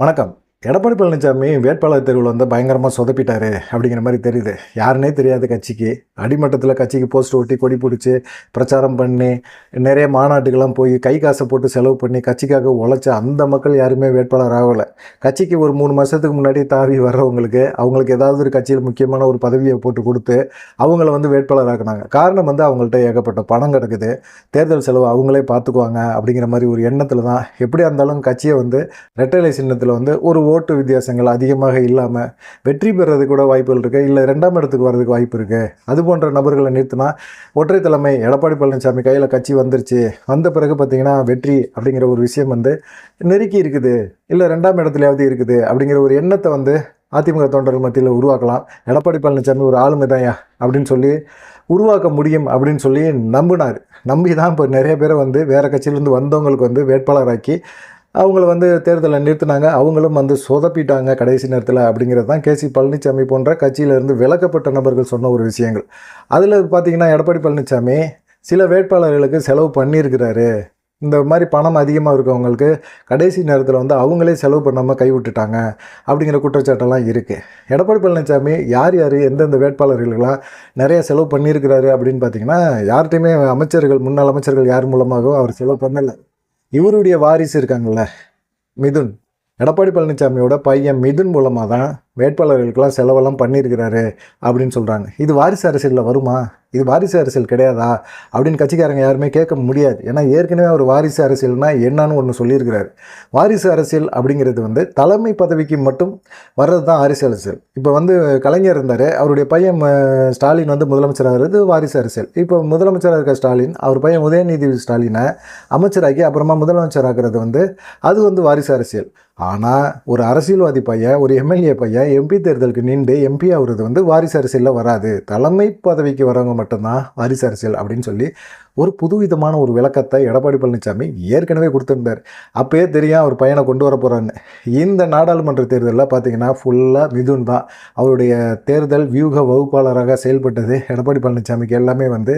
வணக்கம். எடப்பாடி பழனிசாமி வேட்பாளர் தேர்வில் வந்து பயங்கரமாக சொதப்பிட்டாரு அப்படிங்கிற மாதிரி தெரியுது. யாருனே தெரியாது கட்சிக்கு அடிமட்டத்தில் கட்சிக்கு போஸ்ட் ஒட்டி கொடி பிடிச்சி பிரச்சாரம் பண்ணி நிறைய மாநாட்டுக்கெல்லாம் போய் கை காசை போட்டு செலவு பண்ணி கட்சிக்காக உழைச்ச அந்த மக்கள் யாருமே வேட்பாளர் ஆகலை. கட்சிக்கு ஒரு மூணு மாதத்துக்கு முன்னாடி தாவி வர்றவங்களுக்கு அவங்களுக்கு ஏதாவது ஒரு கட்சியில் முக்கியமான ஒரு பதவியை போட்டு கொடுத்து அவங்கள வந்து வேட்பாளர் ஆக்குனாங்க. காரணம் வந்து அவங்கள்ட்ட ஏகப்பட்ட பணம் கிடக்குது. தேர்தல் செலவு அவங்களே பார்த்துக்குவாங்க அப்படிங்கிற மாதிரி ஒரு எண்ணத்தில் தான் எப்படியா இருந்தாலும் கட்சியை வந்து ரெட்டலை சின்னத்தில் வந்து ஒரு ஓட்டு வித்தியாசங்கள் அதிகமாக இல்லாமல் வெற்றி பெறது கூட வாய்ப்புகள் இருக்குது இல்லை ரெண்டாம் இடத்துக்கு வர்றதுக்கு வாய்ப்பு இருக்குது அது போன்ற நபர்களை நிறுத்தினா ஒற்றை தலைமை எடப்பாடி பழனிசாமி கையில் கட்சி வந்துருச்சு. வந்த பிறகு பார்த்திங்கன்னா வெற்றி அப்படிங்கிற ஒரு விஷயம் வந்து நெருக்கி இருக்குது. இல்லை ரெண்டாம் இடத்துலையாவது இருக்குது அப்படிங்கிற ஒரு எண்ணத்தை வந்து அதிமுக தொண்டர்கள் மத்தியில் உருவாக்கலாம். எடப்பாடி பழனிசாமி ஒரு ஆளுமை தான்யா அப்படின்னு சொல்லி உருவாக்க முடியும் அப்படின்னு சொல்லி நம்பினார். நம்பி தான் இப்போ நிறைய பேரை வந்து வேறு கட்சியிலேருந்து வந்தவங்களுக்கு வந்து வேட்பாளராக்கி அவங்கள வந்து தேர்தலில் நிறுத்தினாங்க. அவங்களும் வந்து சொதப்பிட்டாங்க கடைசி நேரத்தில் அப்படிங்கிறது தான் கேசி பழனிசாமி போன்ற கட்சியிலிருந்து விலக்கப்பட்ட நபர்கள் சொன்ன ஒரு விஷயங்கள். அதில் பார்த்தீங்கன்னா எடப்பாடி பழனிசாமி சில வேட்பாளர்களுக்கு செலவு பண்ணியிருக்கிறாரு. இந்த மாதிரி பணம் அதிகமாக இருக்கவங்களுக்கு கடைசி நேரத்தில் வந்து அவங்களே செலவு பண்ணாமல் கைவிட்டுட்டாங்க அப்படிங்கிற குற்றச்சாட்டெல்லாம் இருக்குது எடப்பாடி பழனிசாமி யார் யார் எந்தெந்த வேட்பாளர்களுக்கெல்லாம் நிறைய செலவு பண்ணியிருக்கிறாரு அப்படின்னு பார்த்தீங்கன்னா யார்கிட்டையுமே அமைச்சர்கள் முன்னாள் அமைச்சர்கள் யார் மூலமாகவும் அவர் செலவு பண்ணலை. இவருடைய வாரிசு இருக்காங்கல்ல மிதுன். எடப்பாடி பழனிசாமியோட பையன் மிதுன் மூலமாக தான் வேட்பாளர்களுக்கெல்லாம் செலவெல்லாம் பண்ணியிருக்கிறாரு அப்படின்னு சொல்கிறாங்க இது வாரிசு அரசியலில் வருமா? இது வாரிசு அரசியல் கிடையாதா? அப்படின்னு கட்சிக்காரங்க யாருமே கேட்க முடியாது. ஏன்னா ஏற்கனவே அவர் வாரிசு அரசியல்னா என்னன்னு ஒன்று சொல்லியிருக்கிறாரு. வாரிசு அரசியல் அப்படிங்கிறது வந்து தலைமை பதவிக்கு மட்டும் வர்றது தான் வாரிசு அரசியல். இப்போ வந்து கலைஞர் இருந்தார். அவருடைய பையன் ஸ்டாலின் வந்து முதலமைச்சராகிறது வாரிசு அரசியல். இப்போ முதலமைச்சராக இருக்க ஸ்டாலின் அவர் பையன் உதயநிதி ஸ்டாலினை அமைச்சராக்கி அப்புறமா முதலமைச்சராகிறது வந்து அது வந்து வாரிசு அரசியல். ஆனால் ஒரு அரசியல்வாதி பையன் ஒரு எம்எல்ஏ பையன் எம்பி தேர்தலுக்கு நின்று எம்பி ஆகுறது வந்து வாரிசு அரசியலில் வராது. தலைமை பதவிக்கு வரவங்க மட்டும்தான் வாரிசு அரசியல் அப்படின்னு சொல்லி ஒரு புதுவிதமான ஒரு விளக்கத்தை எடப்பாடி பழனிசாமி ஏற்கனவே கொடுத்துருந்தார். அப்போயே தெரியும் அவர் பையனை கொண்டு வர போகிறான்னு இந்த நாடாளுமன்ற தேர்தலில் பார்த்தீங்கன்னா ஃபுல்லாக மிதுன் தான். அவருடைய தேர்தல் வியூக வகுப்பாளராக செயல்பட்டது எடப்பாடி பழனிசாமிக்கு எல்லாமே வந்து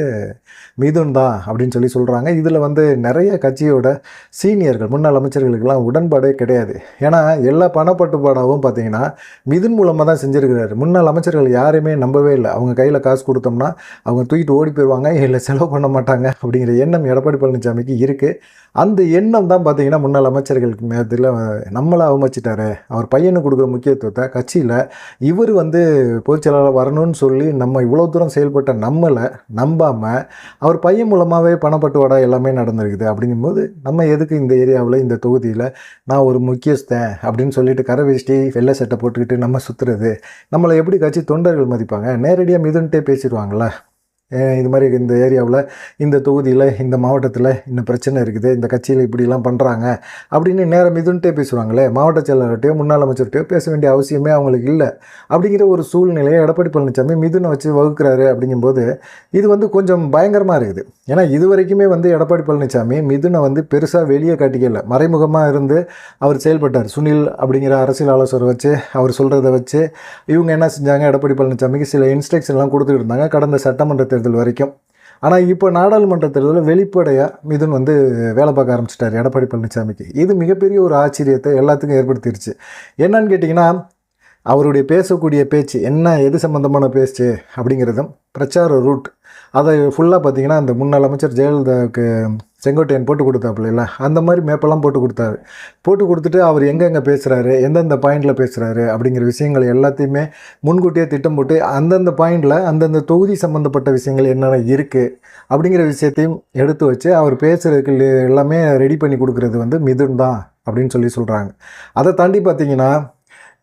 மிதுன் தான் அப்படின்னு சொல்லி சொல்கிறாங்க இதில் வந்து நிறைய கட்சியோட சீனியர்கள் முன்னாள் அமைச்சர்களுக்கெல்லாம் உடன்பாடே கிடையாது. ஏன்னா எல்லா பணப்பட்டுப்பாடாகவும் பார்த்தீங்கன்னா இதன் மூலமாக தான் செஞ்சுருக்கிறாரு. முன்னாள் அமைச்சர்கள் யாரையுமே நம்பவே இல்லை. அவங்க கையில் காசு கொடுத்தோம்னா அவங்க தூக்கிட்டு ஓடி போயிடுவாங்க இல்லை செலவு பண்ண மாட்டாங்க அப்படிங்கிற எண்ணம் எடப்பாடி பழனிசாமிக்கு இருக்குது அந்த எண்ணம் தான் பார்த்தீங்கன்னா முன்னாள் அமைச்சர்களுக்கு மேத்தில் நம்மளை அவமச்சிட்டாரு அவர் பையனுக்கு கொடுக்குற முக்கியத்துவத்தை கட்சியில் இவர் வந்து பொதுச்செயலாளர் வரணும்னு சொல்லி நம்ம இவ்வளோ தூரம் செயல்பட்ட நம்மளை நம்பாமல் அவர் பையன் மூலமாகவே பணப்பட்டுவாடா எல்லாமே நடந்திருக்குது அப்படிங்கும்போது நம்ம எதுக்கு இந்த ஏரியாவில் இந்த தொகுதியில் நான் ஒரு முக்கியஸ்தன் அப்படின்னு சொல்லிட்டு கரை வேஷ்டி வெள்ளை சட்டை போட்டுக்கிட்டு நம்ம சுற்றுறது நம்மளை எப்படி கட்சி தொண்டர்கள் மதிப்பாங்க? நேரடியாக மிதுன்ட்டே பேசிடுவாங்களே இது மாதிரி இந்த ஏரியாவில் இந்த தொகுதியில் இந்த மாவட்டத்தில் இந்த பிரச்சனை இருக்குது இந்த கட்சியில் இப்படிலாம் பண்ணுறாங்க அப்படின்னு நேரம் இதுன்ட்டே பேசுவாங்களே மாவட்ட செயலாளர்கிட்டயோ முன்னாள் அமைச்சர்கிட்டயோ பேச வேண்டிய அவசியமே அவங்களுக்கு இல்லை. அப்படிங்கிற ஒரு சூழ்நிலையை எடப்பாடி பழனிசாமி மிதுனை வச்சு வகுக்கிறாரு அப்படிங்கும்போது இது வந்து கொஞ்சம் பயங்கரமாக இருக்குது. ஏன்னா இது வரைக்குமே வந்து எடப்பாடி பழனிசாமி மிதுனை வந்து பெருசாக வெளியே காட்டிக்கல. மறைமுகமாக இருந்து அவர் செயல்பட்டார். சுனில் அப்படிங்கிற அரசியல் ஆலோசகரை வச்சு அவர் சொல்கிறத வச்சு இவங்க என்ன செஞ்சாங்க? எடப்பாடி பழனிசாமிக்கு சில இன்ஸ்ட்ரக்ஷன்லாம் கொடுத்துட்டு இருந்தாங்க. கடந்த சட்டமன்ற தேர்தல் வரைக்கும். ஆனால் இப்போ நாடாளுமன்ற தேர்தலில் வெளிப்படையாக மிதுன் வந்து வேலை பார்க்க ஆரம்பிச்சிட்டார் எடப்பாடி பழனிசாமிக்கு இது மிகப்பெரிய ஒரு ஆச்சரியத்தை எல்லாத்துக்கும் ஏற்படுத்திருச்சு. என்னன்னு கேட்டிங்கன்னா அவருடைய பேசக்கூடிய பேச்சு என்ன எது சம்மந்தமான பேச்சு அப்படிங்கிறதும் பிரச்சார ரூட். அதை ஃபுல்லாக பார்த்தீங்கன்னா அந்த முன்னாள் அமைச்சர் ஜெயலலிதாவுக்கு செங்கோட்டையன் போட்டு கொடுத்தாப்புல இல்லை? அந்த மாதிரி மேப்பெல்லாம் போட்டு கொடுத்தாரு. போட்டு கொடுத்துட்டு அவர் எங்கெங்கே பேசுகிறாரு எந்தெந்த பாயிண்டில் பேசுகிறாரு அப்படிங்கிற விஷயங்கள் எல்லாத்தையுமே முன்கூட்டியே திட்டம் போட்டு அந்தந்த பாயிண்டில் அந்தந்த தொகுதி சம்மந்தப்பட்ட விஷயங்கள் என்னென்ன இருக்குது அப்படிங்கிற விஷயத்தையும் எடுத்து வச்சு அவர் பேசுகிறதுக்கு எல்லாமே ரெடி பண்ணி கொடுக்குறது வந்து மிதுன் தான் அப்படின்னு சொல்லி சொல்கிறாங்க அதை தாண்டி பார்த்தீங்கன்னா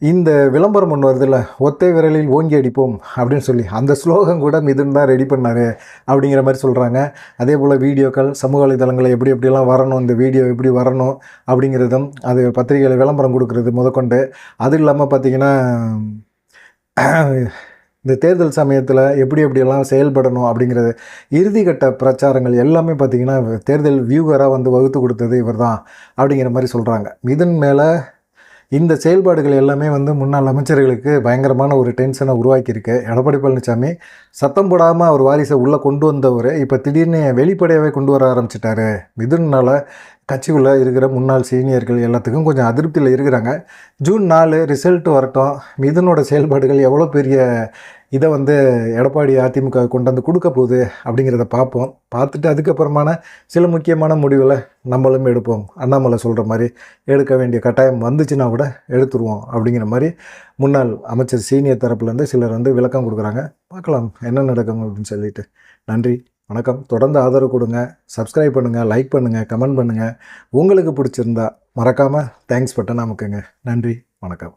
இந்த விளம்பரம் ஒன்று வருதுல்ல ஒத்தை விரலில் ஓங்கி அடிப்போம் அப்படின்னு சொல்லி. அந்த ஸ்லோகம் கூட மிதுன் தான் ரெடி பண்ணார் அப்படிங்கிற மாதிரி சொல்கிறாங்க அதே போல் வீடியோக்கள் சமூக வலைதளங்களில் எப்படி எப்படிலாம் வரணும் இந்த வீடியோ எப்படி வரணும் அப்படிங்கிறதும் அது பத்திரிகையில் விளம்பரம் கொடுக்கறது முதற்கொண்டு. அது இல்லாமல் பார்த்தீங்கன்னா இந்த தேர்தல் சமயத்தில் எப்படி எப்படியெல்லாம் செயல்படணும் அப்படிங்கிறது இறுதிக்கட்ட பிரச்சாரங்கள் எல்லாமே பார்த்திங்கன்னா தேர்தல் வியூகராக வந்து வகுத்து கொடுத்தது இவர் தான் அப்படிங்கிற மாதிரி சொல்கிறாங்க மிதன் மேலே இந்த செயல்பாடுகள் எல்லாமே வந்து முன்னாள் அமைச்சர்களுக்கு பயங்கரமான ஒரு டென்ஷனை உருவாக்கியிருக்கு. எடப்பாடி பழனிசாமி சத்தம் போடாமல் அவர் வாரிசை உள்ளே கொண்டு வந்தவர் இப்போ திடீர்னு வெளிப்படையாகவே கொண்டு வர ஆரம்பிச்சிட்டாரு. மிதுனால் கட்சிக்குள்ளே இருக்கிற முன்னாள் சீனியர்கள் எல்லாத்துக்கும் கொஞ்சம் அதிருப்தியில் இருக்கிறாங்க. ஜூன் நாலு ரிசல்ட் வரட்டும். மிதுனோட செயல்பாடுகள் எவ்வளோ பெரிய இதை வந்து எடப்பாடி அதிமுக கொண்டு வந்து கொடுக்க போகுது அப்படிங்கிறத பார்ப்போம். பார்த்துட்டு அதுக்கப்புறமான சில முக்கியமான முடிவுகளை நம்மளும் எடுப்போம். அண்ணாமலை சொல்கிற மாதிரி எடுக்க வேண்டிய கட்டாயம் வந்துச்சுன்னா கூட எடுத்துருவோம் அப்படிங்கிற மாதிரி முன்னாள் அமைச்சர் சீனியர் தரப்புலேருந்து சிலர் வந்து விளக்கம் கொடுக்குறாங்க. பார்க்கலாம் என்ன நடக்கும் அப்படின்னு சொல்லிட்டு. நன்றி. வணக்கம். தொடர்ந்து ஆதரவு கொடுங்க. சப்ஸ்கிரைப் பண்ணுங்கள் லைக் பண்ணுங்கள் கமெண்ட் பண்ணுங்கள் உங்களுக்கு பிடிச்சிருந்தா மறக்காமல் தேங்க்ஸ் பட்டன் அமுக்குங்க. நன்றி வணக்கம்.